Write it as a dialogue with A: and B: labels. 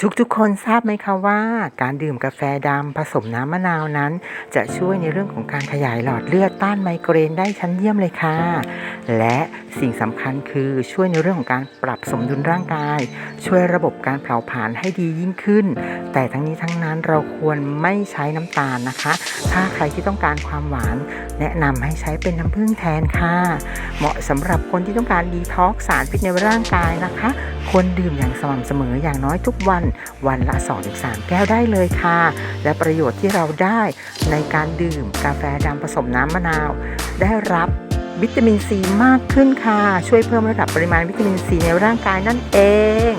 A: ทุกๆคนทราบไหมคะว่า การดื่มกาแฟดำผสมน้ำมะนาวนั้น จะช่วยในเรื่องของการขยายหลอดเลือดต้านไมเกรนได้ชั้นเยี่ยมเลยค่ะ และสิ่งสำคัญคือช่วยในเรื่องของการปรับสมดุลร่างกาย ช่วยระบบการเผาผลาญให้ดียิ่งขึ้น แต่ทั้งนี้ทั้งนั้นเราควรไม่ใช้น้ำตาลนะคะ ถ้าใครที่ต้องการความหวาน แนะนำให้ใช้เป็นน้ำผึ้งแทนค่ะ เหมาะสำหรับคนที่ต้องการดีท็อกซ์สารพิษในร่างกายนะคะ ควรดื่มอย่างสม่ำเสมออย่างน้อยทุกวันวันละ 2-3 แก้วได้เลยค่ะ และประโยชน์ที่เราได้ในการดื่มกาแฟดำผสมน้ำมะนาว ได้รับวิตามินซีมากขึ้นค่ะ ช่วยเพิ่มระดับปริมาณวิตามินซีในร่างกายนั่นเอง